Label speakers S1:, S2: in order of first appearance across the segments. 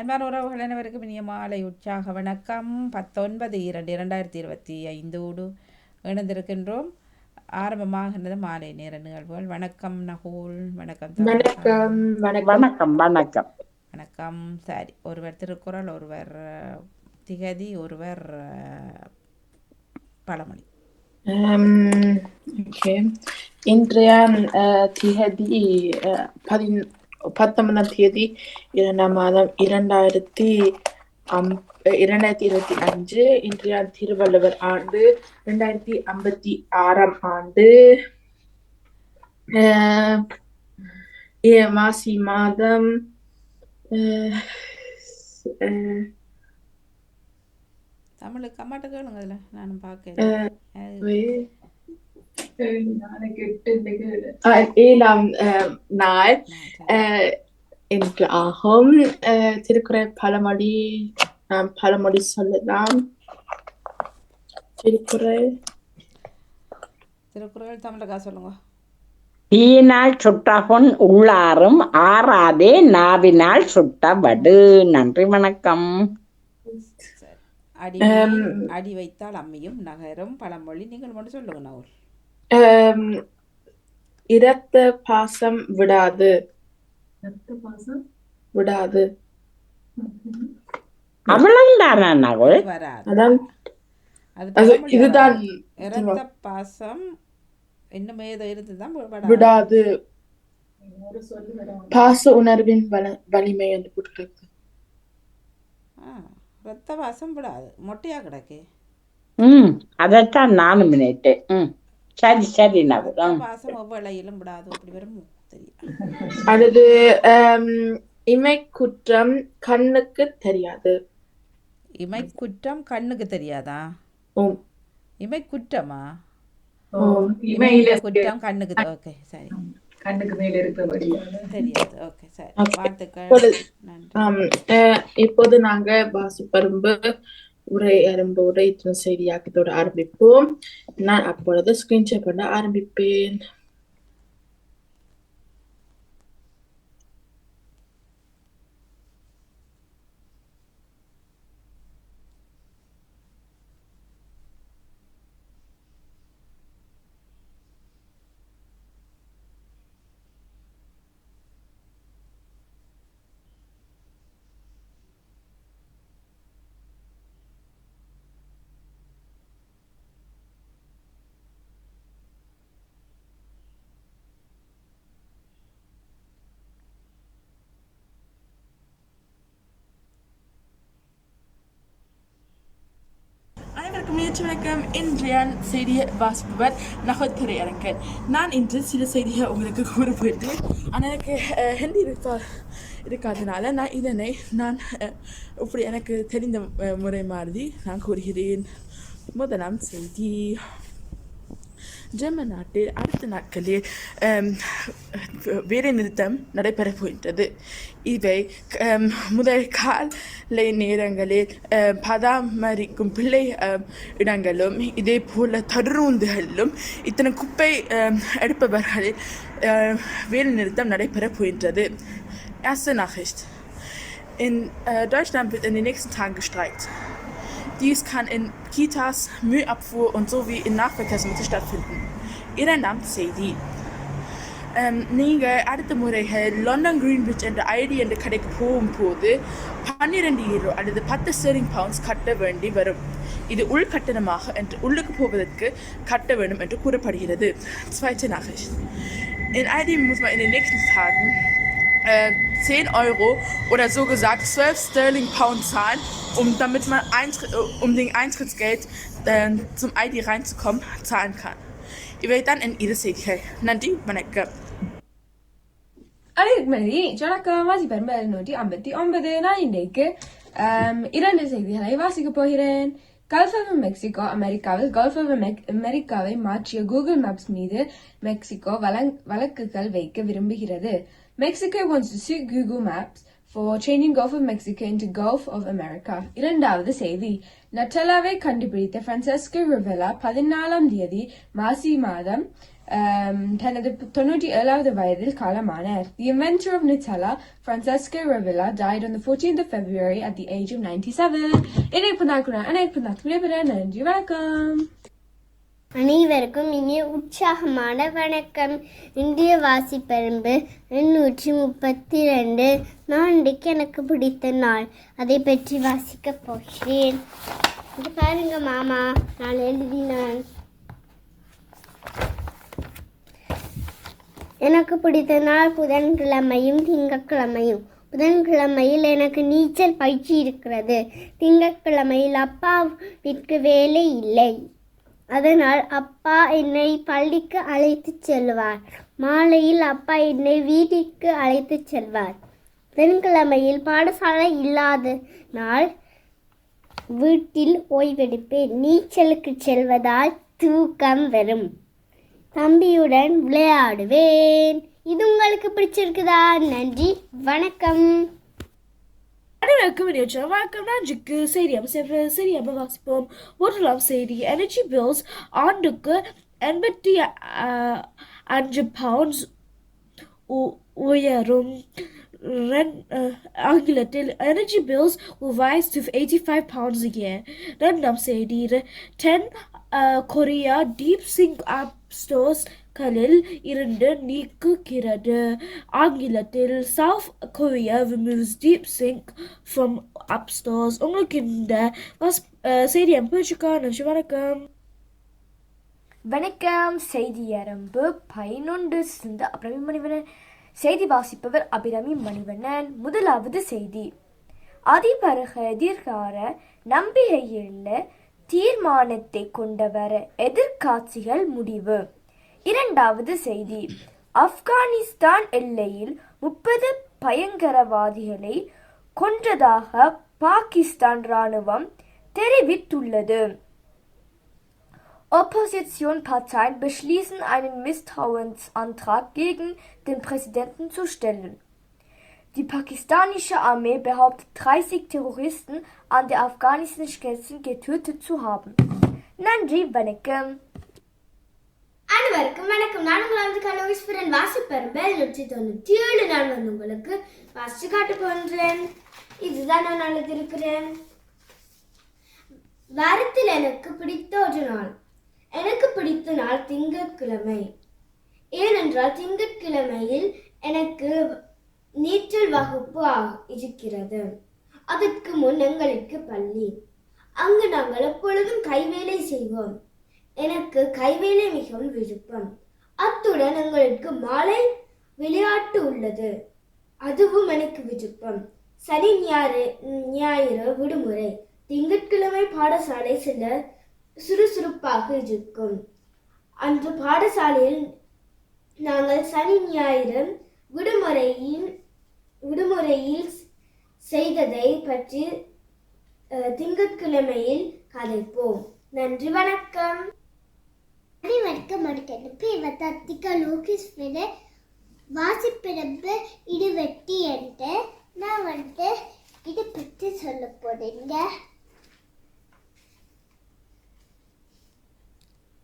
S1: அன்பான உறவுகள் அனைவருக்கும் இனிய மாலை உற்சாக வணக்கம். பத்தொன்பது இரண்டு இரண்டாயிரத்தி இருபத்தி ஐந்தோடு இணைந்திருக்கின்றோம். ஆரம்பமாகின்றது மாலை நேர நிகழ்வுகள். வணக்கம் நகோல். வணக்கம்.
S2: வணக்கம் வணக்கம்.
S3: வணக்கம் வணக்கம்.
S1: சரி ஒருவர் திருக்குறள் ஒருவர் திகதி ஒருவர் பழமொழி.
S2: okay. இன்றைய அஹ், திகதி அஹ், பதின் பத்தொன்பதாம் தேதி இரண்டாம் மாதம் இரண்டாயிரத்தி அம் இரண்டாயிரத்தி இருபத்தி அஞ்சு இன்றைய திருவள்ளுவர் ஆண்டு இரண்டாயிரத்தி ஐம்பத்தி ஆறாம் ஆண்டு. மாசி மாதம் அஹ், அஹ்,
S1: தமிழுக்கு அம்மாட்ட கேளுங்க அதில் நானும் பார்க்க
S2: அஹ், ஏழாம் அஹ், நாள் என்று ஆகும் அஹ், திருக்குறள் பழமொழி நாம் பழமொழி சொல்லலாம் திருக்குறள்
S1: திருக்குறள் தமிழுக்கா சொல்லுங்க
S3: தீயினால் சுட்டபொன் உள்ளாரும் ஆறாதே நாவினால் சுட்டவடு நன்றி வணக்கம்
S1: அடி அடி வைத்தால் அம்மியும் நகரும் பழமொழி நீங்கள் மட்டும் சொல்லுங்க
S2: அஹ், இரத்த பாசம் விடாது விடாது
S1: அது
S2: அது
S1: பழமொழி
S2: இதுதான்.
S1: இரத்த பாசம் இன்னும் ஏதோ இருந்துதான் விடாது.
S2: விடாது பாச உணர்வின் வல- வலிமை என்று போட்டிருக்கு
S1: ஆ, இரத்த பாசம் விடாது மொட்டையா கிடக்கு
S3: ம் அதைத்தான் நானும் நினைத்தேன் ம் சரி சரி நகுல்
S1: இரத்த
S3: ம்.
S1: பாசம் எவ்வளையிலும் விடாது அப்படி வரும்
S2: அடுத்து இமை குற்றம் கண்ணுக்கு தெரியாது
S1: இமை குற்றம் கண்ணுக்கு தெரியாதா இமை குற்றமா இமையில குற்றம் கண்ணுக்கு ஓகே சரி
S4: கண்ணுக்கு மேல இருக்கிறபடி
S1: தெரியாது ஓகே சரி
S2: Okay.
S1: வாழ்த்துக்கள்
S2: இப்போது நாங்க வாசிப்பரும்பு உரை அரும்பு உரை இத்தனை செய்தியாக்கத்தோடு ஆரம்பிப்போம் நான் அப்பொழுது ஸ்கிரீன் ஷேர் பண்ண ஆரம்பிப்பேன்
S5: அனைவருக்கும் வணக்கம் இன்றைய செய்தியை வாசிப்பவர் நகர் அரங்கன் நான் இன்று சில செய்தியை உங்களுக்கு கூற போயிட்டேன் ஆனால் எனக்கு ஹிந்தி இருக்கா இருக்காதனால நான் இதனை நான் இப்படி எனக்கு தெரிந்த முறை மாதிரி நான் கூறுகிறேன் முதலாம் செய்தி ஜெர்மன் நாட்டில் அடுத்த நாட்களில் வேலை நிறுத்தம் நடைபெறப் போகின்றது இவை முதல் காலை நேரங்களில் பராமரிக்கும் பிள்ளை இடங்களும் இதே போல தருந்துகளிலும் இத்தனை குப்பை எடுப்பவர்களில் வேலை நிறுத்தம் நடைபெறப் போகின்றது Erste Nachricht. In äh, Deutschland wird in den nächsten Tagen gestreikt. Dies kann in Kitas, Müllabfuhr und sowie in Nahverkehrsmitteln stattfinden. இரண்டாம் செய்தி um, நீங்கள் அடுத்த முறைகள் லண்டன் கிரீன்விச் என்ற ஐடி என்ற கடைக்கு போகும்போது பன்னிரெண்டு ஈரோ அல்லது பத்து ஸ்டெரிங் பவுண்ட்ஸ் கட்ட வேண்டி வரும். இது உள்கட்டணமாக என்று உள்ளுக்கு போவதற்கு கட்ட வேண்டும் என்று கூறப்படுகிறது. Zweite Nachricht. In ID muss man in den nächsten Tagen äh, 10 Euro oder so gesagt 12 Sterling Pound zahlen, um damit man Eintritt, äh, um den Eintrittsgeld äh, zum ID reinzukommen zahlen kann. Ihr werdet dann in ihre Serie. Nandi Maneka.
S6: அனைவருக்கும் வணக்கம் வாசிப்பர் நூற்றி ஐம்பத்தி ஒன்பது நான் இன்றைக்கு ஆம், இரண்டு செய்திகளை வாசிக்க போகிறேன் கல்ஃப் ஆஃப் மெக்சிகோ அமெரிக்காவில் கல்ஃப் ஆஃப் அமெரிக்காவை மாற்றிய கூகுள் மேப்ஸ் மீது மெக்சிகோ வழங்- வழக்குகள் வைக்க விரும்புகிறது Mexico wants to sue Google Maps for changing Gulf of Mexico into Gulf of America. இரண்டாவது செய்தி நட்டலாவை கண்டுபிடித்த பிரான்செஸ்கோ ரிவெலா பதினாலாம் தேதி மாசி மாதம்
S7: ähm, தனது தொண்ணூற்றி ஏழாவது வயதில் காலமானார் The inventor of Nutella, Francesco Ravilla, died on the 14th of February at the age of 97. இணைப்பு நாக்குனா இணைப்பு நாக்கு விடைபெற நன்றி வணக்கம்
S8: அனைவருக்கும் இனிய உற்சாகமான வணக்கம். இந்திய வாசிப்பரம்பு எண்ணூற்றி முப்பத்தி ரெண்டு நான்கு எனக்கு பிடித்த நாள். அதை பற்றி வாசிக்கப் போகிறேன். இது பாருங்க மாமா நான் எழுதினான். எனக்கு பிடித்த நாள் புதன்கிழமையும் திங்கக்கிழமையும் புதன்கிழமையில் எனக்கு நீச்சல் பயிற்சி இருக்கிறது. திங்கட்கிழமையில் அப்பாவிற்கு வேலை இல்லை. அதனால் அப்பா என்னை பள்ளிக்கு அழைத்துச் செல்வார். மாலையில் அப்பா என்னை வீட்டிற்கு அழைத்துச் செல்வார். புதன்கிழமையில் பாடசாலை இல்லாத நாள் வீட்டில் ஓய்வெடுப்பேன். நீச்சலுக்கு செல்வதால் தூக்கம் வரும். தம்பியுடன் விளையாடுவேன். இது உங்களுக்கு பிடிச்சிருக்குதா? நன்றி. வணக்கம்.
S9: அனைவருக்கும் இணைய வணக்கம் நன்றிக்கு செய்தியம் செவ்வாய் செய்தியம் வாசிப்போம் முதலாம் செய்தி எனர்ஜி பில்ஸ் ஆண்டுக்கு எண்பத்தி அஹ், அஞ்சு பவுண்ட்ஸ் உயரும் ரெண்- அஹ், ஆங்கிலத்தில் energy bills will rise to 85 pounds a year இரண்டாம் செய்தி டென் கொரியா டீப் சிங்க் ஆப் களில் இருந்து நீக்குகிறது. ஆங்கிலத்தில் South Korea removes DeepSeek from app உங்களுக்கு இந்த செய்தி அனுப்பிச்சுக்கா நன்றி வணக்கம்.
S10: வணக்கம். செய்தி அரம்பு பதினொன்று சிந்து அபிரமி மணிவண்ணன் செய்தி வாசிப்பவர் அபிரமி மணிவண்ணன் முதலாவது செய்தி. அதிபரக எதிர்கார நம்பிக்கையில் தீர்மானத்தை கொண்டவர். எதிர்காட்சிகள் முடிவு. இரண்டாவது செய்தி ஆப்கானிஸ்தான் எல்லையில் முப்பது பயங்கரவாதிகளை கொன்றதாக பாகிஸ்தான் ராணுவம் தெரிவித்துள்ளது Oppositionsparteien beschließen, einen Misstrauensantrag gegen den Präsidenten zu stellen. Die pakistanische Armee behauptet, 30 Terroristen an der afghanischen Grenze getötet zu haben. Nandri Vanakkam.
S8: அனைவருக்கும் வணக்கம். நான் உங்கள் வந்து கலோகீஸ்வரன் வாசிப்பெரும்பு நூற்றி தொண்ணூற்றி ஏழு. நான் வந்து உங்களுக்கு வாசிச்சு காட்ட போன்றேன் இதுதான் நான் எழுதியிருக்கிறேன் வாரத்தில் எனக்கு பிடித்த ஒரு நாள். எனக்கு பிடித்த நாள் திங்கட்கிழமை. ஏனென்றால் திங்கட்கிழமையில் எனக்கு நீச்சல் வகுப்பு ஆ- இருக்கிறது. அதற்கு முன் எங்களுக்கு பள்ளி. அங்கு நாங்கள் எப்பொழுதும் கைவேலை செய்வோம். எனக்கு கைவேலை மிகவும் விருப்பம். அத்துடன் எங்களுக்கு மாலை விளையாட்டு உள்ளது. அதுவும் எனக்கு விருப்பம். சனி ஞாயிறு ஞாயிறு விடுமுறை. திங்கட்கிழமை பாடசாலை சில சுறுசுறுப்பாக இருக்கும். அன்று பாடசாலையில் நாங்கள் சனி ஞாயிறு விடுமுறையில் விடுமுறையில் செய்ததை பற்றி திங்கட்கிழமையில் கதைப்போம். நன்றி வணக்கம். அனைவருக்கும் வணக்கம் பேர் தத்திகா லோகேஷ் வாசிப்பிறப்பு இடுவெட்டி என்று நான் வந்து இது பற்றி சொல்ல போறேங்க.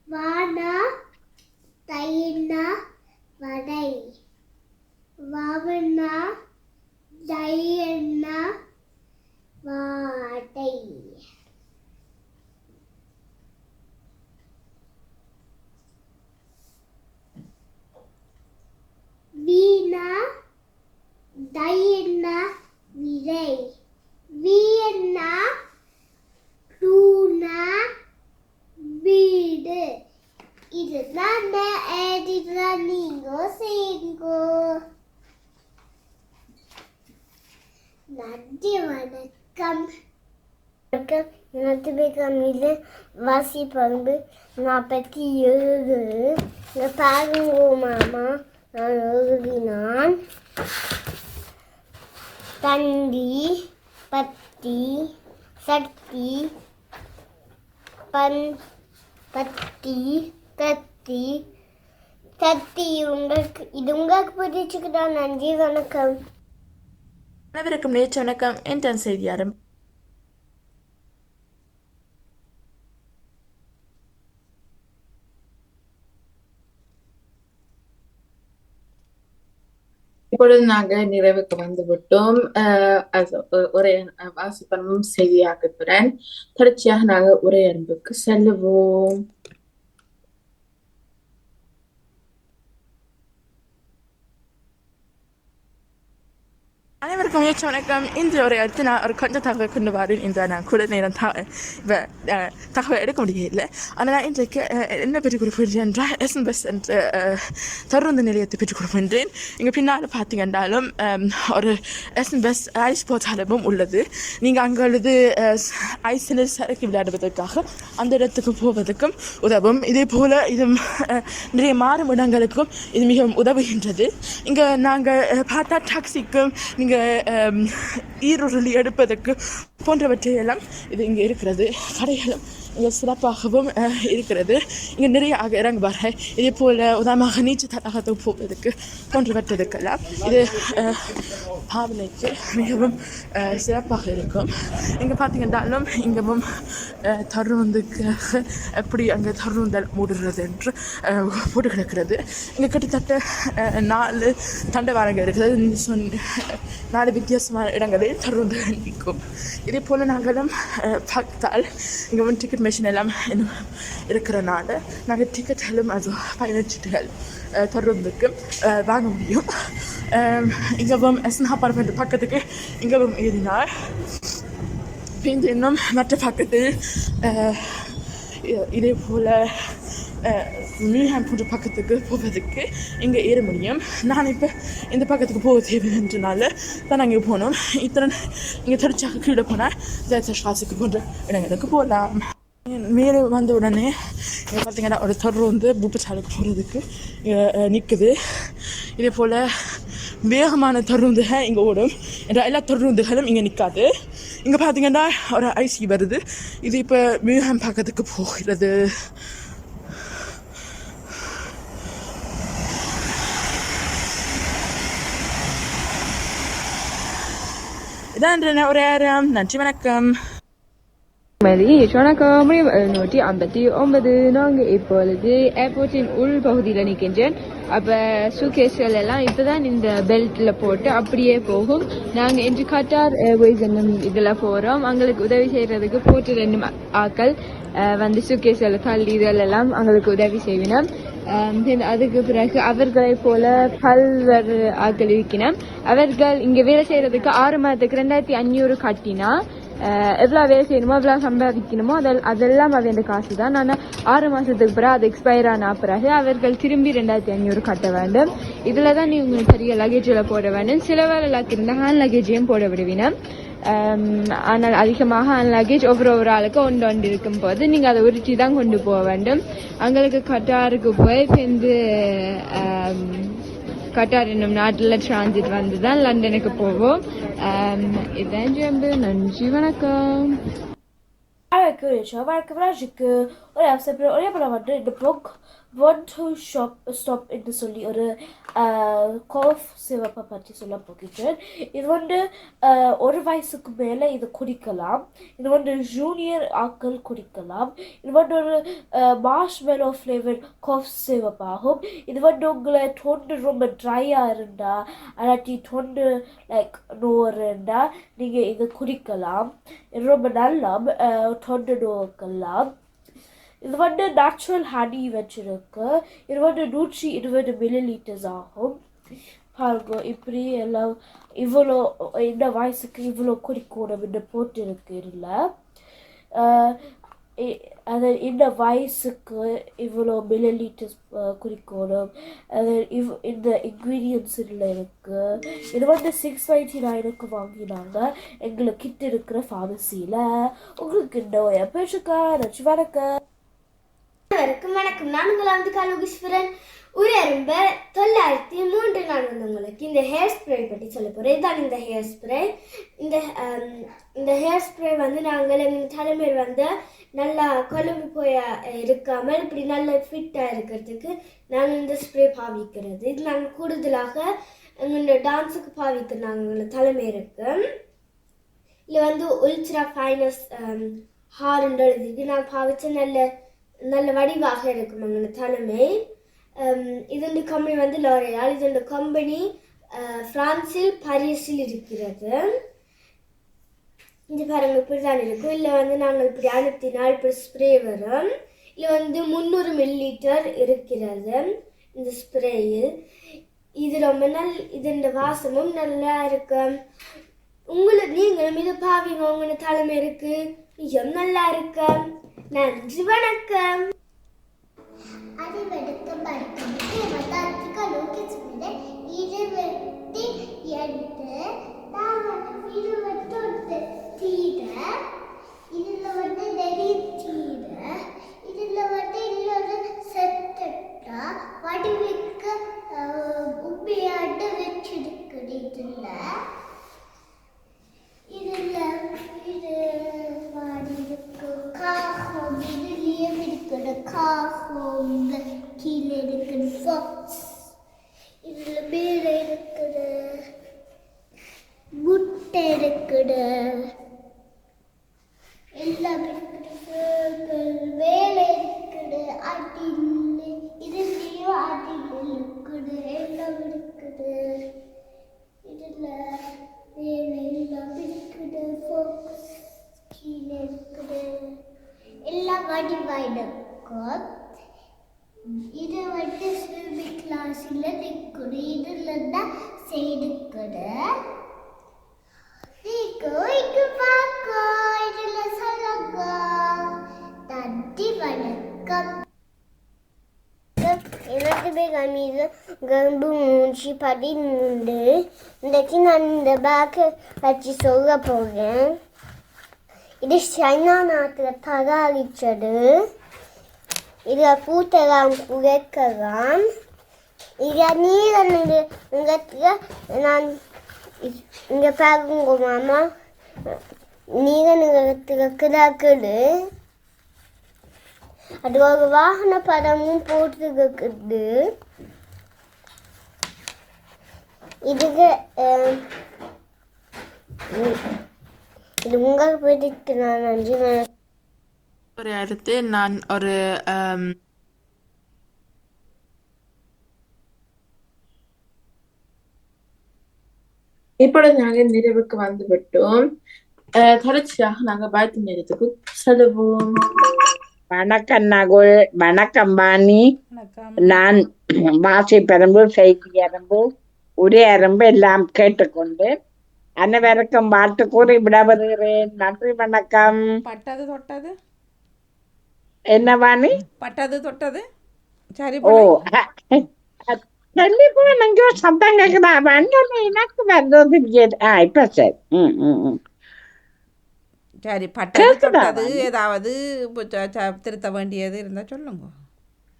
S8: வானா தைனா வடை. வாவனா தையண்ணா வாடை வீணா தையண்ணா விரை வீயண்ணா டூனா வீடு இதுதான் நான் எழுதிதான் நீங்க செய்யுங்கோ நன்றி வணக்கம் வணக்கம் எனக்கு வாசி பண்பு நாற்பத்தி ஏழு இங்க பாருங்க மாமா நான் எழுதினான் தந்தி பத்தி சக்தி பன் பத்தி கத்தி கத்தி உங்களுக்கு இது உங்களுக்கு பிடிச்சிக்கிட்டா நன்றி வணக்கம்
S2: அனைவருக்கும் நேற்று வணக்கம். என் தன் செய்தி இப்பொழுது நாங்க நிறைவுக்கு வந்து விட்டோம் அஹ் அது அஹ் தொடர்ச்சியாக நாங்க உரையரம்புக்கு செல்லுவோம்.
S5: அனைவருக்கும் முயற்சி வணக்கம். இன்று ஒரு அடுத்து நான் ஒரு கொஞ்சம் தகவல் கொண்டு வரேன் இந்த நான் கூட நேரம் த தகவல் எடுக்க முடியல ஆனால் நான் இன்றைக்கு என்ன பெற்றுக் கொடுப்பேன் என்றால் எஸ்என் பஸ் என்ற தொடர்ந்து நிலையத்தை பெற்றுக் கொடுக்கின்றேன் இங்கே பின்னால் பார்த்தீங்கன்னாலும் ஒரு எஸ்என் பஸ் ஐஸ் போதாலமும் உள்ளது. நீங்கள் அங்குள்ளது ஐஸில் சரக்கு விளையாடுவதற்காக அந்த இடத்துக்கு போவதற்கும் உதவும். இதே போல் இது நிறைய மாறும் இடங்களுக்கும் இது மிகவும் உதவுகின்றது. இங்கே நாங்கள் பார்த்தா டாக்ஸிக்கும் நீங்கள் ஈருருளி எடுப்பதற்கு போன்றவற்றை எல்லாம் இது இங்கே இருக்கிறது. கடைகளும் சிறப்பாகவும் இருக்கிறது. இங்கே நிறைய ஆக இறங்குவார்கள். இதே போல் உதாரணமாக நீச்சல் தடாகத்துக்கு போவதற்கு போன்றவற்றதுக்கெல்லாம் இது பாவனைக்கு மிகவும் சிறப்பாக இருக்கும். இங்கே பார்த்தீங்கன்னாலும் இங்கவும் தருந்துக்கு எப்படி அங்கே தருந்தல் மூடுறது என்று போட்டு கிடக்கிறது இங்கே கிட்டத்தட்ட நாலு தண்டவாளங்கள் இருக்கிறது சொன்ன நாலு வித்தியாசமான இடங்களில் தருந்து நிற்கும். இதே போல் நாங்களும் பார்த்தால் இங்கே வந்து டிக்கெட் மிஷின் எல்லாம் இருக்கிறனால நாங்கள் டிக்கெட்டுகளும் அது பயணச்சீட்டுகள் தொடர்ந்துக்கு வாங்க முடியும் இங்கவும் எஸ்னா அப்பார்ட்மெண்ட் பக்கத்துக்கு இங்கவும் ஏறினார் பின்பு இன்னும் மற்ற பக்கத்தில் இதே போல் மியூஹாம் போன்ற பக்கத்துக்கு போகிறதுக்கு இங்கே ஏற முடியும் நான் இப்போ இந்த பக்கத்துக்கு போக தேவைன்றனால தான் அங்கே போனோம் இத்தனை இங்கே தொடர்ச்சியாக கீழே போனால் ஜெயத்த ஷாஸுக்கு போன்ற இடங்களுக்கு போகலாம் மேலே வந்த உடனே இங்கே பார்த்தீங்கன்னா ஒரு தொடர் வந்து பூப்பச்சாலைக்கு போகிறதுக்கு நிற்குது இதே போல் வேகமான தொடருந்துகள் இங்கே ஓடும். என்ற எல்லா தொடருந்துகளும் இங்கே நிற்காது இங்கே பார்த்தீங்கன்னா ஒரு ஐசி வருது. இது இப்போ மியூகம் பக்கத்துக்கு போகிறது. இதான் ஒரு நேரம். நன்றி வணக்கம்.
S6: மதி வணக்கம் நூற்றி ஐம்பத்தி ஒன்பது நாங்கள் இப்பொழுது ஏர்போர்ட்டின் உள் பகுதியில் நிற்கின்றேன் அப்போ சூகேஸ்கள் எல்லாம் இப்போதான் இந்த பெல்ட்டில் போட்டு அப்படியே போகும். நாங்கள் இன்று கட்டார் ஏர்வேஸ் என்னும் இதில் போகிறோம் அவங்களுக்கு உதவி செய்கிறதுக்கு போட்டு ரெண்டு ஆக்கள் ஆட்கள் அஹ், வந்து சூகேஸ்கள் கல் இதெல்லாம் அவங்களுக்கு உதவி செய்வினோம். அதுக்கு பிறகு அவர்களை போல பல்வேறு ஆட்கள் இருக்கினோம். அவர்கள் இங்கே வேலை செய்கிறதுக்கு ஆறு மாதத்துக்கு ரெண்டாயிரத்தி அஞ்சூறு கட்டினா எவ்வளோ வேலை செய்யணுமோ எவ்வளோ சம்பாதிக்கணுமோ அதில் அதெல்லாம் அவன் காசு தான் ஆனால் ஆறு மாதத்துக்கு பிறகு அது எக்ஸ்பயர் ஆன பிறகு அவர்கள் திரும்பி ரெண்டாயிரத்தி ஐநூறு கட்ட வேண்டும். இதில் தான் நீங்க பெரிய லக்கேஜில் போட வேண்டும். சில வேலை லக் இருந்தால் ஹேண்ட் லக்கேஜையும் போட விடுவீங்க ஆனால் அதிகமாக ஹேண்ட் லக்கேஜ் ஒவ்வொரு ஒரு ஆளுக்கு ஒன்று ஒன்று இருக்கும் போது நீங்கள் அதை உருட்டி தான் கொண்டு போக வேண்டும். அங்களுக்கு கட்டாருக்கு போய் சேர்ந்து கட்டார் என்னும் நாட்டில் டிரான்சிட் வந்து தான் லண்டனுக்கு போவோம். Um, இதான் ஜம்பு நன்றி வணக்கம்.
S9: Alright, வணக்கம். ஒரு ஒரு அவசர ஒரே படம் வந்து இந்த book one who shop stop என்று சொல்லி ஒரு கோஃப் சிவப்பை பற்றி சொல்ல போகிறேன் இது வந்து ஒரு வயசுக்கு மேலே இது குடிக்கலாம் இது வந்து ஜூனியர் ஆக்கள் குடிக்கலாம் இது வந்து ஒரு மாஷ் மெலோ ஃப்ளேவர் கோஃப் சிவப்பாகும் இது வந்து உங்களை தொண்டு ரொம்ப ட்ரையாக இருந்தால் அல்லாட்டி தொண்டு லைக் நோர் இருந்தால் நீங்கள் இது குடிக்கலாம் இது ரொம்ப நல்லா தொண்டு நோக்கெல்லாம் இது வந்து நேச்சுரல் ஹனி வச்சுருக்கு. இது வந்து நூற்றி இருபது மில்லி லிட்டர்ஸ் ஆகும். பாருங்க இப்படி எல்லாம் இவ்வளோ இந்த வயசுக்கு இவ்வளோ குறிக்கோணம் இந்த போட்டு இல்லை? இதில் அது இந்த வயசுக்கு இவ்வளோ மில்லி லிட்டர்ஸ் குறிக்கணும் அது இவ் இந்த இன்க்ரீடியன்ஸ் இதில் இருக்குது இது வந்து சிக்ஸ் நைன்டி நைனுக்கு வாங்கினாங்க. எங்களுக்கு கிட்ட இருக்கிற ஃபார்மசியில் உங்களுக்கு இந்த பேசுக்கா நச்சு வணக்கம்.
S11: அனைவருக்கும் வணக்கம். நான் உங்கள் வந்து கலோகீஸ்வரன் உயர்ம்ப தொள்ளாயிரத்தி மூன்று நான் வந்து உங்களுக்கு இந்த ஹேர் ஸ்ப்ரே பற்றி சொல்ல போகிறேன் இதுதான் இந்த ஹேர் ஸ்ப்ரே இந்த இந்த ஹேர் ஸ்ப்ரே வந்து நாங்கள் எங்கள் தலைமையில் வந்து நல்லா கொழும்பு போய் இருக்காமல் இப்படி நல்ல ஃபிட்டாக இருக்கிறதுக்கு நாங்கள் இந்த ஸ்ப்ரே பாவிக்கிறது. இது நாங்கள் கூடுதலாக எங்களோட டான்ஸுக்கு பாவிக்கிறோம் நாங்கள் தலைமை இருக்கு இதில் வந்து உல்ட்ரா ஃபைனஸ் ஹார்ன்றது நான் பாவிச்ச நல்ல நல்ல வடிவாக இருக்கும் அங்கே தனமே ஹம், இது கம்பெனி வந்து லாரியால் இது இந்த கம்பெனி ஃப்ரான்ஸில் பரிசில் பாரிஸில் இருக்கிறது. இது பாருங்க இப்படி தான் இருக்கும். இல்லை வந்து நாங்கள் இப்படி அனுப்பினால் இப்படி ஸ்ப்ரே வரும். இது வந்து முந்நூறு மில்லிலிட்டர் இருக்கிறது இந்த ஸ்ப்ரேயில் இது ரொம்ப நல் இதோட வாசமும் நல்லா இருக்கும். உங்களுக்கு நீங்களும் இது பாவீங்க உங்களோட தலைமை இருக்குது நல்லா இருக்கும். நன்றி வணக்கம்.
S8: அறிவெடுக்க படிக்கிறது மதாத்திக லோகிச்சுமிட இருவத்தி எட்டு தாவரம் இருபத்தொட்டு தீர இதுல வந்து நெறி தீர இதுல வந்து இன்னொரு செத்தட்டா வடிவிக்க உண்மையாட்டு வச்சிருக்குது இதுல
S11: எனக்கு பேர் அமீது கரும்பு மூஞ்சி பதிமூன்று இன்றைக்கு நான் இந்த பேக்கை வச்சு சொல்ல போகிறேன் இது சைனா நாட்டில் தயாரித்தது. இதில் பூத்தெல்லாம் குறைக்கலாம் இதில் நீல நிறத்தில் நான் இங்கே பாருங்க மாமா. நீல நிறத்தில் கிடக்குது. அது ஒரு வாகன படமும் போட்டுருக்குது இதுக்கு அஹ், இது உங்களுக்கு பிடிக்கு நான் நன்றி.
S5: ஒரு அடுத்து நான் ஒரு
S2: இப்பொழுது நாங்கள் நிறைவுக்கு வந்து விட்டோம் அஹ், தொடர்ச்சியாக நாங்கள் பாய்த்து நேரத்துக்கு செல்வோம்
S3: வணக்கம் நகுல் வணக்கம் பாணி.
S1: வணக்கம்.
S3: நான் வாசி பெரம்பு செய்தி எறும்பு உரை எறும்பு எல்லாம் கேட்டுக்கொண்டு அனைவருக்கும் வாழ்த்து கூறி விட வருகிறேன் நன்றி வணக்கம்.
S1: பட்டது தொட்டது?
S3: என்ன வாணி
S1: பட்டது தொட்டது? சரி
S3: ஓ எங்கேயோ சத்தம் கேக்குதா வந்தோன்னு எனக்கு தெரியாது ஆ இப்ப சரி. ம் ம் ம்.
S1: சரி பட்டது தொட்டது? ஏதாவது திருத்த வேண்டியது இருந்தா சொல்லுங்க.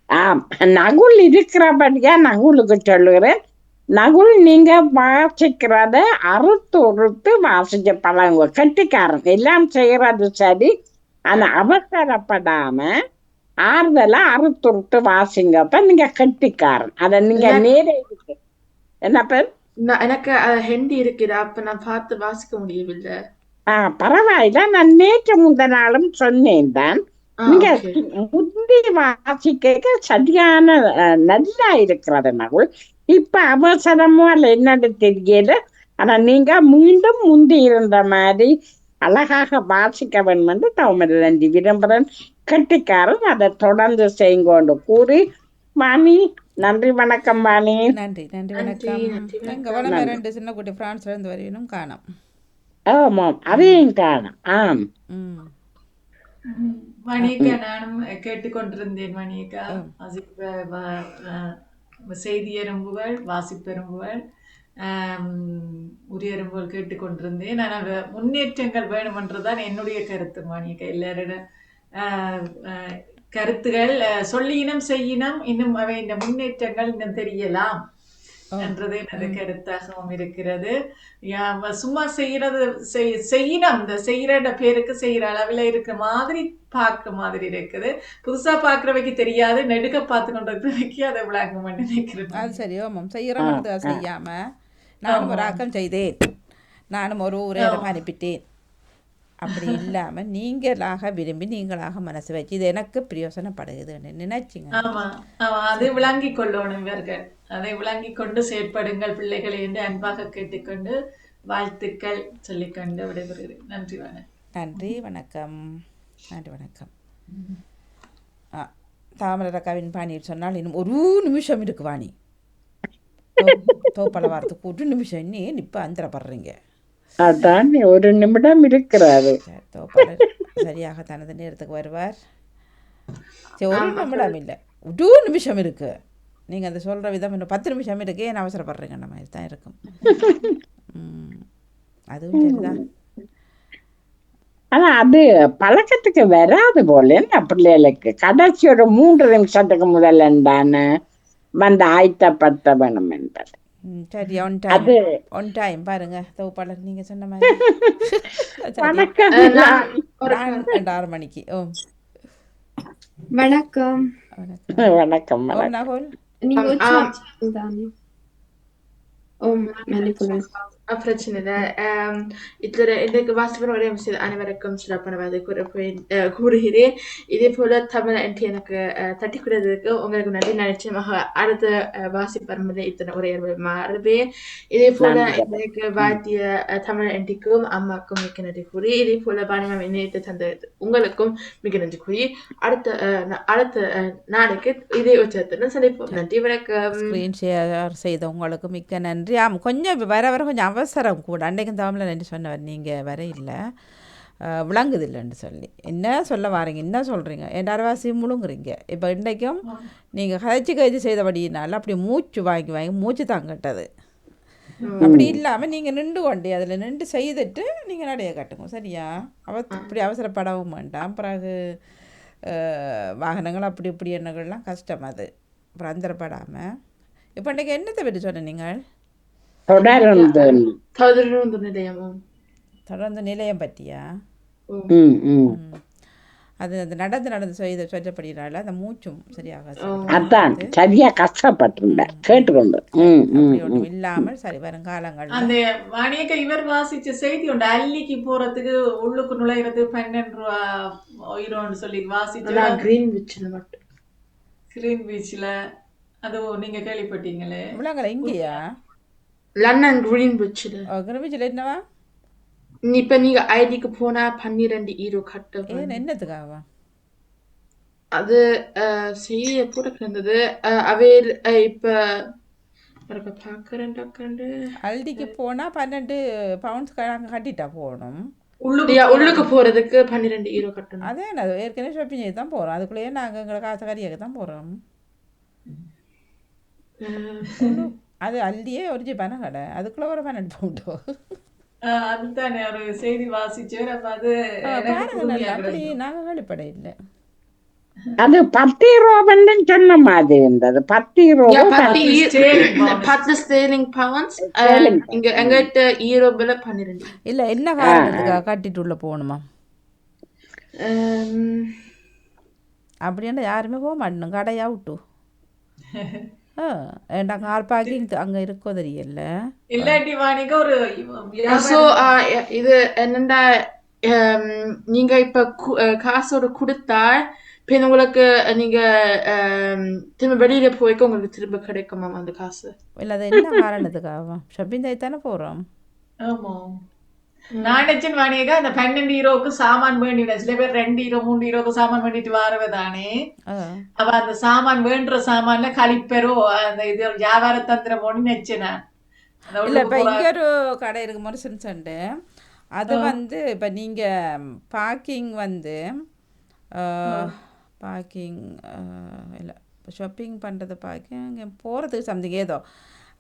S3: ஆம் நகுல் இருக்கிறபடியா நகுலுக்கு சொல்லுகிறேன் நகுல் நீங்க வாசிக்கிறத அறுத்து உறுத்து வாசிக்க பழகுங்க கட்டிக்காரன் எல்லாம் செய்யறது சரி ஆனா அவசரப்படாம ஆறுதலா அறுத்து உறுத்து வாசிங்கப்ப நீங்க கட்டிக்காரன். அத நீங்க. நேரே இருக்கு. என்ன பேர்?
S2: எனக்கு ஹிந்தி இருக்குதா அப்ப நான் பார்த்து வாசிக்க முடியவில்லை.
S3: பரவாயில்ல. நான் நேற்று முந்த நாளும் சொன்னேன் தான். நீங்க. முந்தி வாசிக்க சரியான நல்லா இருக்கிறது நகுல் இப்ப அவசரமோ அல்ல என்னன்னு தெரியல. ஆனா நீங்க மீண்டும் முந்தி இருந்த மாதிரி அழகாக வாசிக்க வேண்டும் என்று நன்றி விரும்புகிறேன். கட்டிக்காரன் அதை தொடர்ந்து செய்யுங்கோண்டு கூறி வாணி நன்றி வணக்கம் வாணி
S1: நன்றி நன்றி வணக்கம். ரெண்டு சின்ன குட்டி பிரான்ஸ்ல இருந்து வரையினும் காணோம்.
S3: ஆமாம் அதையும் காணும் ஆம்.
S1: ம்.
S4: மணியக்கா நானும் கேட்டுக்கொண்டிருந்தேன் மணியக்கா
S1: ம்.
S4: வாசிப்ப வ- வ- செய்தி எறும்புகள் வாசிப்பெரும்புகள் ஆம், உரிய எறும்புகள் கேட்டுக்கொண்டிருந்தேன். ஆனால் முன்னேற்றங்கள் வேணுமென்றதுதான் என்னுடைய கருத்து மணியக்கா எல்லாரோட கருத்துகள் சொல்லியினம் செய்யினம் இன்னும் அவை இந்த முன்னேற்றங்கள் இன்னும் தெரியலாம். என்றது எனது கருத்தாகவும் இருக்கிறது. சும்மா செய்யறது செய்- செய்யணும். இந்த செய்யற பேருக்கு செய்யற அளவில் இருக்கிற மாதிரி பார்க்க மாதிரி இருக்குது. புதுசா பார்க்கறவைக்கு தெரியாது. நெடுக பார்த்து கொண்டிருக்கிறவைக்கு அதை விளங்க
S1: அது
S4: நினைக்கிறேன்
S1: சரி ஓமம் செய்யறோம்
S3: ஆ.
S1: செய்யாம நானும் ஒரு. ஆக்கம் செய்தேன். நானும் ஒரு ஊரை. அனுப்பிட்டேன். அப்படி இல்லாமல் நீங்களாக விரும்பி நீங்களாக மனசு வச்சு இது எனக்கு பிரயோசனப்படுகுதுன்னு நினைச்சிங்க.
S4: அதை விளங்கிக் கொள்ளணும் இவர்கள். அதை விளங்கிக் கொண்டு செயற்படுங்கள் பிள்ளைகளை என்று அன்பாக கேட்டுக்கொண்டு வாழ்த்துக்கள் சொல்லிக்கொண்டு விடைபெறுகிறேன். நன்றி வணக்கம்.
S1: நன்றி வணக்கம். நன்றி வணக்கம். ஆ தாமரக்காவின் பாணியில் சொன்னால் இன்னும் ஒரு நிமிஷம் இருக்கு வாணி. தோப்பல வாரத்துக்கு ஒரு நிமிஷம் இன்னும் இப்போ அந்தரப்படுறீங்க.
S3: அதான் ஒரு நிமிடம் இருக்கிறாரு.
S1: சரியாக தனது நேரத்துக்கு வருவார். சரி ஒரு நிமிடம் இல்லை. ஒரு நிமிஷம் இருக்கு. நீங்கள் அந்த சொல்கிற விதம் இன்னும் பத்து நிமிஷம் இருக்கு. ஏன் அவசரப்படுறீங்கன்ற மாதிரி தான் இருக்கும். அதுவும் சரிதான்.
S3: ஆனா அது பழக்கத்துக்கு வராது போல என்ன பிள்ளைகளுக்கு? கடைசி ஒரு மூன்று நிமிஷத்துக்கு முதல்ல தானே வந்து ஆயத்தப்படுத்த வேணும் என்பது.
S1: சரி ஒன் டைம்
S3: அது
S1: ஒன் டைம் பாருங்க தொகுப்பாளர் நீங்கள் சொன்ன மாதிரி. ஆறு மணிக்கு. ஓ.
S12: வணக்கம்.
S1: வணக்கம்.
S3: வணக்கம்
S12: நீங்க
S2: ஆம்,
S12: உச்சாட்சி
S2: பிரச்சனை இல்லை இதில் இன்றைக்கு வாசிப்பன் ஒரே விஷயம் அனைவருக்கும் சிறப்பானது கூறப்போய் அஹ் கூறுகிறேன் இதே போல தமிழ் என்று எனக்கு தட்டி கொடுத்ததுக்கு உங்களுக்கு நன்றி நான் நிச்சயமாக அடுத்த அஹ், வாசிப்பர் முதல் இத்தனை உரையர்வை மாறுவேன் இதே போல. எனக்கு வாழ்த்திய அஹ், தமிழ் என்டிக்கும் அம்மாக்கும் மிக்க நன்றி கூறி இதே போல பாணிமாம் இணையத்தை தந்த உங்களுக்கும் மிக நன்றி கூறி அடுத்த அடுத்த நாளைக்கு இதே உச்சத்துடன் சந்திப்போம் நன்றி வணக்கம்
S1: செய்த உங்களுக்கு மிக்க நன்றி ஆமாம் கொஞ்சம் வர வர கொஞ்சம் அவசரம் கூட அன்றைக்கும் தமிழில் நன்றி சொன்னவர் நீங்கள் வர இல்லை. விளங்குது இல்லைன்னு சொல்லி. என்ன சொல்ல வாரீங்க? என்ன சொல்கிறீங்க என் அரவாசி முழுங்குறீங்க. இப்போ இன்றைக்கும் நீங்கள் கதைச்சு கழிச்சு செய்தபடியினால அப்படி மூச்சு வாங்கி வாங்கி மூச்சு தாங்கட்டது அப்படி இல்லாமல் நீங்கள் நின்று கொண்டு அதில் நின்று செய்துட்டு நீங்கள் நடைய கட்டுங்க. சரியா? அவ இப்படி அவசரப்படவும் வேண்டாம். பிறகு வாகனங்கள் அப்படி இப்படி எண்ணங்கள்லாம் கஷ்டம் அது. அப்புறம் அந்தரப்படாமல் இப்போ இன்றைக்கி என்னத்தை பற்றி சொன்ன நீங்கள்?
S3: தொடர்ந்து.
S2: தொடர்ந்து நிலையமும்.
S1: தொடர்ந்து நிலையம் பற்றியா. அது அது நடந்து நடந்து செய்த சொல்லப்படுகிறாள். அந்த மூச்சும் சரியாக
S3: அதான் சரியா கஷ்டப்பட்டிருந்தேன் கேட்டுக்கொண்டு.
S1: ஒன்றும் இல்லாமல் சரி வரும் காலங்களில்
S4: அந்த வாணியக்க இவர் வாசிச்ச செய்தி உண்டு. அல்லிக்கு போறதுக்கு உள்ளுக்கு நுழையிறது பன்னெண்டு ரூபா உயிரோன்னு சொல்லி வாசிச்சு.
S2: நான் கிரீன் விச்சில் மட்டும்.
S4: கிரீன் பீச்ல அது நீங்க கேள்விப்பட்டீங்களே?
S1: இவ்வளோங்களா இங்கேயா?
S2: லண்டன் கிரீன் விச்சில்
S1: கிரமிச்சில் என்னவா?
S2: இப்ப நீங்க ஐடிக்கு போனா பன்னிரெண்டு ஈரோ கட்ட
S1: ஏன் என்னத்துக்காகவா
S2: அது செய்ய கூட கிடந்தது. அவையில் இப்ப
S1: அல்டிக்கு போனால் பன்னெண்டு பவுண்ட்ஸ் நாங்கள் கட்டிட்டா போகணும்.
S2: உள்ளுக்கு உள்ளுக்கு போறதுக்கு பன்னிரெண்டு ஈரோ கட்டணும்.
S1: அதே நான் ஏற்கனவே ஷாப்பிங் செய்து தான் போகிறோம் அதுக்குள்ளேயே நாங்கள் எங்களை காசு கறியாக தான் போகிறோம்
S2: அஹ்,
S1: அது அல்டியே ஒரு ஜிப்பான கடை. அதுக்குள்ளே ஒரு பன்னெண்டு பவுண்டோ
S4: அதுதானே ஒரு செய்தி வாசிச்சவர் அப்ப அது
S1: அப்படி
S4: இருந்தது.
S1: நாங்கள் கழிப்படை இல்லை.
S3: அது பத்து ரூபான்னு சொன்ன மாதிரி இருந்தது. பத்து
S2: ஸ்டேலிங். இங்க எங்கிட்ட ஈரோபில் பன்னிரெண்டு.
S1: இல்லை என்ன காரணத்துக்காக கட்டிட்டு உள்ள போகணுமா?
S2: அஹ்,
S1: அப்படின்னா யாருமே போக மாட்டணும் கடையா விட்டு. ஆ ஏண்டா கார் பார்க்கிங் அங்கே இருக்கோ தெரியல.
S2: ஸோ இது என்னண்டா ஹம், நீங்க இப்ப காசோட கொடுத்தா பின் உங்களுக்கு நீங்க திரும்ப வெளியில போய்க்க உங்களுக்கு திரும்ப கிடைக்குமாம் அந்த காசு?
S1: இல்லை அது என்ன காரணத்துக்காக? ஷாப்பிங் செய்ய தானே போகிறோம்
S4: ஆமா. நான் நினைச்சேன் வாணியக்கா அந்த பன்னெண்டு ஹீரோவுக்கு சாமான் வேண்டிவிட சில பேர் ரெண்டு ஹீரோ மூணு ஹீரோக்கு சாமான் வேண்டிட்டு வரவதானே அப்ப அந்த சாமான் வேண்டுற சாமான்ல கழிப்பெரோ அந்த இது வியாபார தந்திரம் ஒண்ணு நினைச்சேன் நான் அந்த
S1: இல்லை இப்போ இங்கே ஒரு கடை இருக்கு முரசன் சண்டு அது வந்து இப்போ நீங்கள் பார்க்கிங் வந்து பார்க்கிங் இல்லை ஷாப்பிங் பண்ணுறது பார்க்கிங் போகிறதுக்கு சம்திங் ஏதோ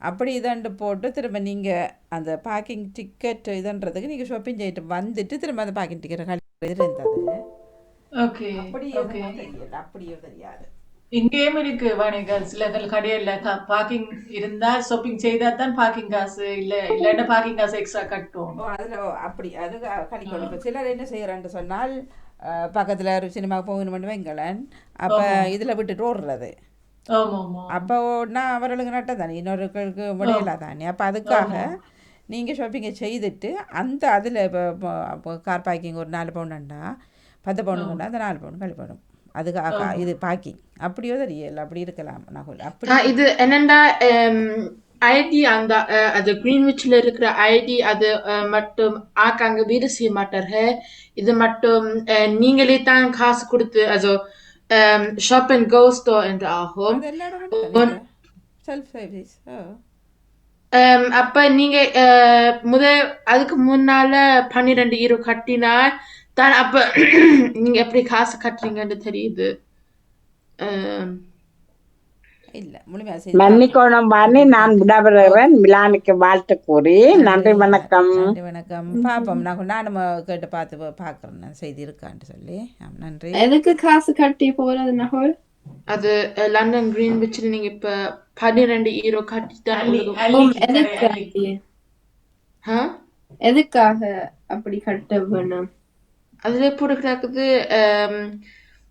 S1: அப்படி இதண்டு போட்டு திரும்ப நீங்கள் அந்த பார்க்கிங் டிக்கெட் இதன்றதுக்கு நீங்கள் ஷாப்பிங் செய்யிட்டு வந்துட்டு திரும்ப அந்த பார்க்கிங் டிக்கெட் கழிவு இருந்தது
S4: ஓகே
S1: அப்படியே தெரியாது.
S4: இங்கேயும் இருக்கு வாணிகா. சில கடையில பார்க்கிங் இருந்தா ஷாப்பிங் செய்தா தான் பார்க்கிங் காசு இல்ல இல்லன்னா பார்க்கிங் காசு எக்ஸ்ட்ரா கட்டும்.
S1: அதில் அப்படி. அது கணிக்கணும் இப்போ சிலர் என்ன செய்கிறான்னு சொன்னால் பக்கத்தில் ஒரு சினிமா போகணும்னு வைங்களேன். அப்போ இதில் விட்டுட்டு ஓடுறது.
S4: ஆமா ஆமா
S1: அப்போ ஓடினா அவர்களுக்கு நட்டம் தானே இன்னொருக்களுக்கு விடையில தானே அப்போ அதுக்காக நீங்கள் ஷாப்பிங்கை செய்துட்டு அந்த அதில் இப்போ கார் பார்க்கிங் ஒரு நாலு பவுண்டுண்டா பத்து பவுண்டுண்டா அந்த நாலு பவுண்டு கழிப்படும் அதுக்கு ஆ- இது பார்க்கிங் அப்படியோ தெரியல அப்படி இருக்கலாம் நகுல். அப்படி
S2: இது என்னண்டா ஐடி அந்த அது கிரீன்விச்ல இருக்கிற ஐடி அது மட்டும் ஆக்காங்க வீடு செய்ய மாட்டார்கள் இது மட்டும் நீங்களே தான் காசு கொடுத்து also shop and go store என்று ஆகும்
S1: செல்ஃப் சர்வீஸ்
S2: அப்ப நீங்க uh, முத அதுக்கு முன்னால பன்னிரெண்டு ஈரோ கட்டினா தான் அப்ப நீங்க எப்படி காசு கட்டுறீங்கன்னு தெரியுது. Um,
S1: இல்லை முழுமையாக செய்து
S3: மன்னிக்கோணம் பாணி நான் விடப்படுகிறேன் மிலானுக்கு வாழ்த்து கூறி நன்றி வணக்கம்.
S1: நன்றி வணக்கம். பாப்போம் நான் நானும் கேட்டு பார்த்து பார்க்குறேன் செய்தி இருக்கான்ட்டு சொல்லி. ஆம், நன்றி.
S12: எதுக்கு காசு கட்டி போறது நகோல்.
S2: அது லண்டன் கிரீன்விச்ல நீங்க இப்ப பன்னிரெண்டு ஈரோ கட்டி தான்?
S12: எதுக்காக? அப்படி கட்ட வேணும்?
S2: அதுல போட்டு கிடக்குது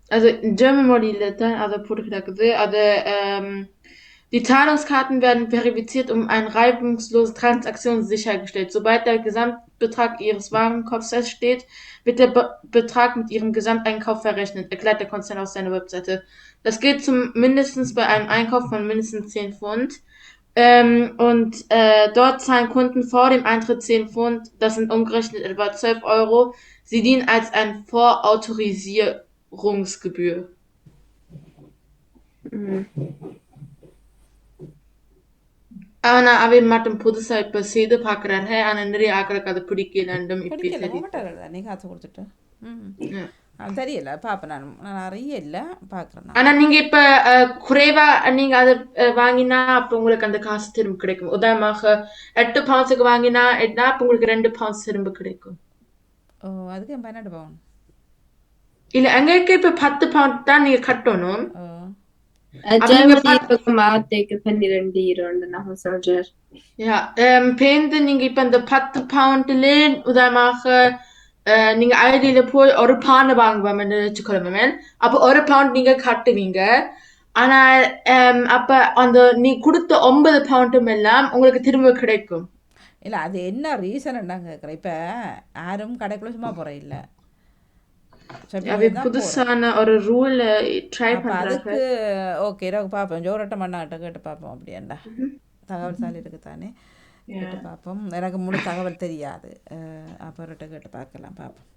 S2: also in German Money Letter, also Podrida also ähm, die Zahlungskarten werden verifiziert, um eine reibungslose Transaktion sichergestellt. Sobald der Gesamtbetrag Ihres Warenkorbs feststeht, wird der Be Betrag mit Ihrem Gesamteinkauf verrechnet, erklärt der Konzern auf seiner Webseite. Das gilt zum mindestens bei einem Einkauf von mindestens 10 Pfund. Ähm, und äh, dort zahlen Kunden vor dem Eintritt 10 Pfund, das sind umgerechnet etwa 12 Euro. Sie dienen als ein Vorautorisier Vorautorisierungsgebühr.
S12: ம்.
S2: ஆனா அவன் மட்டும் புதுசா இப்ப செய்து பாக்குறாரு ஆனா நிறைய ஆக்களுக்கு அது பிடிக்கலண்டும் இப்படி சரி
S1: மாட்டார்கள் நீ காசு கொடுத்துட்டு தெரியல பார்ப்பேன் நான் நான் நிறைய இல்லை பார்க்குறேன் நான்
S2: ஆனா நீங்க இப்ப குறைவா நீங்க அதை வாங்கினா அப்ப உங்களுக்கு அந்த காசு திரும்ப கிடைக்கும் உதாரணமாக எட்டு பவுன்ஸுக்கு வாங்கினா எட்னா அப்ப உங்களுக்கு ரெண்டு பவுன்ஸ் திரும்ப கிடைக்கும்
S1: ஓ அதுக்கு என் பன்னெண்டு பவுன்
S2: இல்ல எங்களுக்கு இப்ப பத்து பவுண்ட் தான் நீங்க கட்டணும். பேருந்து நீங்க இப்ப இந்த பத்து பவுண்ட்ல உதாரணமாக நீங்க ஐடியில போய் ஒரு பானை வச்சுக்கொள்ளுங்க அப்ப ஒரு பவுண்ட் நீங்க கட்டுவீங்க. ஆனா ähm, அப்ப அந்த நீ கொடுத்த ஒன்பது பவுண்டும் எல்லாம் உங்களுக்கு திரும்ப கிடைக்கும்.
S1: இல்லை அது என்ன ரீசன் கேட்குறேன் இப்போ யாரும் கடைக்குள்ள சும்மா போகிறேன் இல்லை
S2: அது புதுசான ஒரு ரூல் ட்ரை
S1: அதுக்கு ஓகே இரவு பார்ப்போம். ஜோரட்ட மண்ணாட்ட கேட்டு பார்ப்போம் அப்படியாண்டா. தகவல் சாலி இருக்கு தானே கேட்டு பார்ப்போம். எனக்கு முழு தகவல் தெரியாது. அப்புறட்ட கேட்டு பார்க்கலாம் பார்ப்போம்.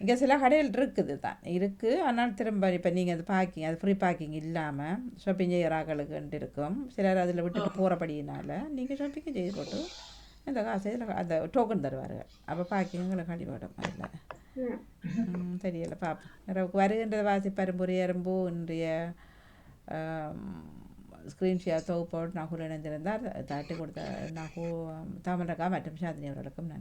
S1: இங்கே சில கடைகள் இருக்குது தான். இருக்குது ஆனால் திரும்ப இப்போ நீங்கள் அது பார்க்கிங் அது ஃப்ரீ பார்க்கிங் இல்லாமல் ஷாப்பிங் செய்கிற ஆக்களுக்குன்ட்டு இருக்கும். சிலர் அதில் விட்டுட்டு போகிறபடியினால நீங்கள் ஷாப்பிங் செய்து போட்டு இந்த காசை இதில் அந்த டோக்கன் தருவார்கள். அப்போ பார்க்கிங்களுக்கு கழிவிடும் அதில் ம், தெரியல பார்ப்போம் இரவுக்கு வருகின்ற வாசிப்பரும் புரியரும்போ இன்றைய ஸ்க்ரீன்ஷாட் தொகுப்போடு நகுல் இணைந்திருந்தார் தட்டி கொடுத்த நகு தாமரகா மற்றும் சாந்தினி அவர்களுக்கும் நன்றி